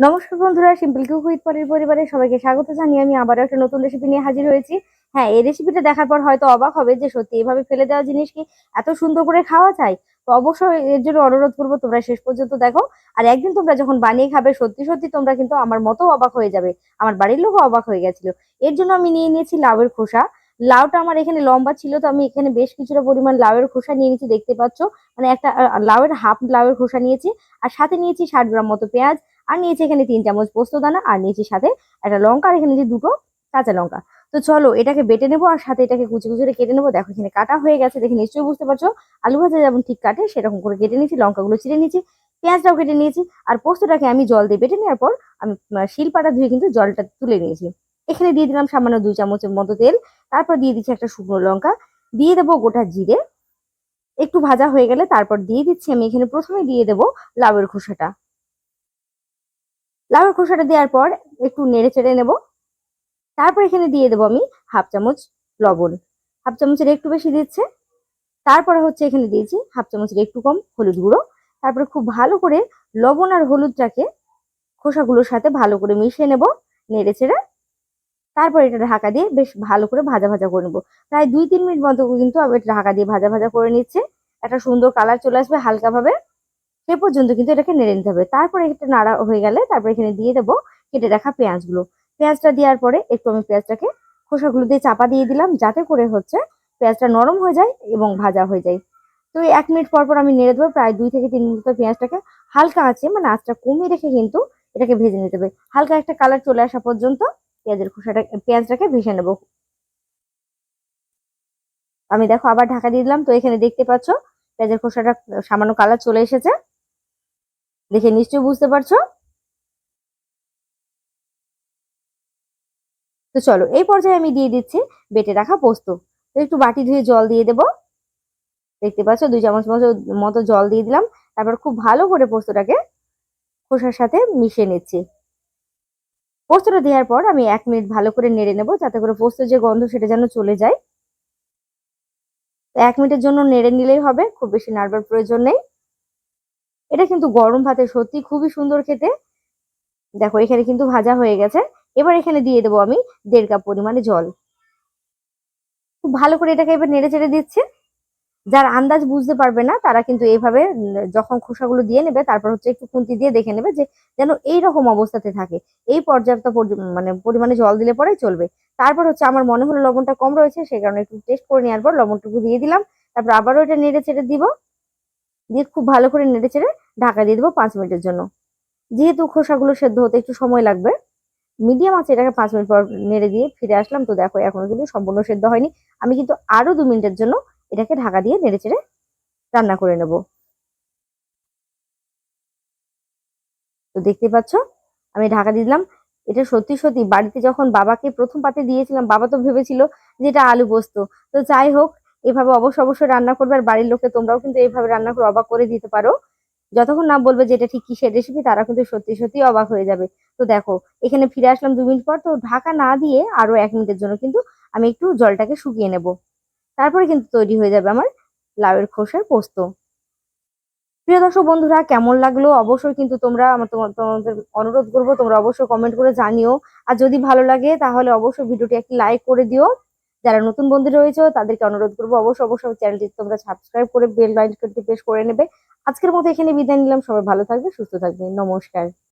নমস্কার বন্ধুরা simple cook with পরের পরিবারে সবাইকে স্বাগত জানিয়ে আমি আবারও একটা নতুন রেসিপি নিয়ে হাজির হয়েছি। হ্যাঁ এই রেসিপিটা দেখার পর হয়তো অবাক হবে যে সত্যি এভাবে ফেলে দেওয়া জিনিস কি এত সুন্দর করে খাওয়া যায়? তো অবশ্যই এর জন্য অনুরোধ করব তোমরা শেষ পর্যন্ত দেখো। আর একদিন তোমরা যখন বানিয়ে খাবে, সত্যি সত্যি তোমরা কিন্তু আমার মতো অবাক হয়ে যাবে। আমার বাড়ির লোকও অবাক হয়ে গেছিল। এর জন্য আমি নিয়ে নিয়েছি লাউয়ের খোসা। লাউটা আমার এখানে লম্বা ছিল, তো আমি এখানে বেশ কিছুটা পরিমাণ লাউয়ের খোসা নিয়ে নিয়েছি, দেখতে পাচ্ছ। মানে একটা লাউয়ের হাফ লাউয়ের খোসা নিয়েছি, আর সাথে নিয়েছি ষাট গ্রাম মতো পেঁয়াজ, আর নিয়েছি এখানে তিন চামচ পোস্ত দানা, আর নিয়েছি সাথে একটা লঙ্কা, আর এখানে নিয়েছি দুটো কাঁচা লঙ্কা। তো চলো, এটাকে বেটে নেব, আর সাথে এটাকে কুচি কুচি কেটে নেব। দেখো, এখানে কাটা হয়ে গেছে, দেখে নিশ্চয়ই বুঝতে পারছ, আলু ভাজা যেমন ঠিক কাটে, সেরকম করে কেটে নিয়েছি, লঙ্কাগুলো চিড়ে নিয়েছি, পেঁয়াজটাও কেটে নিয়েছি, আর পোস্তটাকে আমি জল দিয়ে বেটে নেওয়ার পর, আমি শিলপাটা ধুয়ে কিন্তু জলটা তুলে নিয়েছি। এখানে দিয়ে দিলাম সামান্য দুই চামচের মতো তেল। তারপর দিয়ে দিচ্ছি একটা শুকনো লঙ্কা। দিয়ে দেবো গোটা জিরে। একটু ভাজা হয়ে গেলে তারপর দিয়ে দিচ্ছি আমি এখানে প্রথমে দিয়ে দেবো লাউয়ের খোসাটা। লাউয়ের খোসাটা দেওয়ার পর একটু নেড়ে চেড়ে নেব। তারপর এখানে দিয়ে দেবো আমি হাফ চামচ লবণ। হাফ চামচের একটু বেশি দিচ্ছে। তারপরে হচ্ছে এখানে দিয়েছি হাফ চামচের একটু কম হলুদ গুঁড়ো। তারপরে খুব ভালো করে লবণ আর হলুদটাকে খোসাগুলোর সাথে ভালো করে মিশিয়ে নেব। নেড়ে চেড়ে তারপর এটা ঢাকা দিয়ে বেশ ভালো করে ভাজা ভাজা করে নেব। প্রায় দুই, তিন মিনিট মতো কিন্তু আমি ঢাকা দিয়ে ভাজা ভাজা করে নিচ্ছে। একটা সুন্দর কালার চলে আসবে হালকা ভাবে সে পর্যন্ত কিন্তু এটাকে নেড়ে নিতে হবে। তারপরে এটা নাড়া হয়ে গেলে তারপরে এখানে দিয়ে দেবো কেটে রাখা পেঁয়াজগুলো। পেঁয়াজটা দেওয়ার পরে একটু আমি পেঁয়াজটাকে খোসাগুলো দিয়ে চাপা দিয়ে দিলাম যাতে করে হচ্ছে পেঁয়াজটা নরম হয়ে যায় এবং ভাজা হয়ে যায়। তো এক মিনিট পর পর আমি নেড়ে দেবো। প্রায় দুই থেকে তিন মিনিট পেঁয়াজটাকে হালকা আছে মানে আঁচটা কমিয়ে রেখে কিন্তু এটাকে ভেজে নিতে হবে। হালকা একটা কালার চলে আসা পর্যন্ত পেঁয়াজের খোসাটা, পেঁয়াজটাকে ভেজে নেব। আমি দেখো আবার ঢাকা দিয়ে দিলাম, তো এখানে দেখতে পাচ্ছ, পেঁয়াজের খোসাটা সামান্য কালার চলে এসেছে। দেখে নিশ্চয়ই বুঝতে পারছ? তো চলো, এই পর্যায়ে আমি দিয়ে দিচ্ছি বেটে রাখা পোস্ত। তো একটু বাটি ধুয়ে জল দিয়ে দেবো। দেখতে পাচ্ছ, দুই চামচ মতো জল দিয়ে দিলাম। তারপর খুব ভালো করে পোস্তটাকে খোসার সাথে মিশিয়ে নিচ্ছি। পোস্তটা দেওয়ার পর আমি এক মিনিট ভালো করে নেড়ে নেব, যাতে করে পোস্ত যে গন্ধ সেটা যেন চলে যায়। এক মিনিটের জন্য নেড়ে নিলেই হবে, খুব বেশি নাড়বার প্রয়োজন নেই। এটা কিন্তু গরম ভাতে সত্যি খুবই সুন্দর খেতে। দেখো, এখানে কিন্তু ভাজা হয়ে গেছে। এবার এখানে দিয়ে দেবো আমি দেড় কাপ পরিমাণে জল। খুব ভালো করে এটাকে এবার নেড়ে চেড়ে দিচ্ছে। যার আন্দাজ বুঝতে পারবে না, তারা কিন্তু এইভাবে যখন খোসাগুলো দিয়ে নেবে, তারপর হচ্ছে একটু খুন্তি দিয়ে দেখে নেবে যে যেন এইরকম অবস্থাতে থাকে। এই পর্যাপ্ত পর্য- মানে পরিমাণে জল দিলে পরে চলবে। তারপর হচ্ছে আমার মনে হলো লবণটা কম রয়েছে সেই কারণে একটু টেস্ট করে নেওয়ার পর লবণটুকু দিয়ে দিলাম। তারপর আবারও এটা নেড়ে চেড়ে দিব। দিয়ে খুব ভালো করে নেড়ে চেড়ে ঢাকা দিয়ে দেবো পাঁচ মিনিটের জন্য। যেহেতু খোসাগুলো সেদ্ধ হতে একটু সময় লাগবে, মিডিয়াম আছে এটাকে পাঁচ মিনিট পর নেড়ে দিয়ে ফিরে আসলাম। তো দেখো এখনও কিন্তু সম্পূর্ণ সেদ্ধ হয়নি। আমি কিন্তু আরও দু মিনিটের জন্য এটাকে ঢাকা দিয়ে নেড়ে চেড়ে রান্না করে নেব। তো দেখতে পাচ্ছ, আমি ঢাকা দিয়ে দিলাম। এটা সত্যি সত্যি বাড়িতে যখন বাবাকে প্রথম পাতে দিয়েছিলাম, বাবা তো ভেবেছিল যে এটা আলু পোস্ত। তো যাই হোক, এভাবে অবশ্য অবশ্যই রান্না করবে আর বাড়ির লোককে তোমরাও কিন্তু এইভাবে রান্না করে অবাক করে দিতে পারো। যতক্ষণ না বলবে যে এটা ঠিক কিসের রেসিপি তারা কিন্তু সত্যি সত্যি অবাক হয়ে যাবে। তো দেখো, এখানে ফিরে আসলাম দু মিনিট পর। তো ঢাকা না দিয়ে আরও এক মিনিটের জন্য কিন্তু আমি একটু জলটাকে শুকিয়ে নেব। তারপরে কিন্তু তৈরি হয়ে যাবে আমার লাউয়ের খোসার পোস্ত। প্রিয় দর্শক বন্ধুরা, কেমন লাগল? অবশ্যই কিন্তু তোমরা তোমাদের অনুরোধ করব, তোমরা অবশ্যই কমেন্ট করে জানিও। আর যদি ভালো লাগে, তাহলে অবশ্যই ভিডিওটি একটি লাইক করে দিও। যারা নতুন বন্ধু রয়েছে, তাদেরকে অনুরোধ করব, অবশ্যই অবশ্যই চ্যানেলটি তোমরা সাবস্ক্রাইব করে বেল আইকনটি প্রেস করে নেবে। আজকের মতো এখানে বিদায় নিলাম। সবাই ভালো থাকবে, সুস্থ থাকবে। নমস্কার।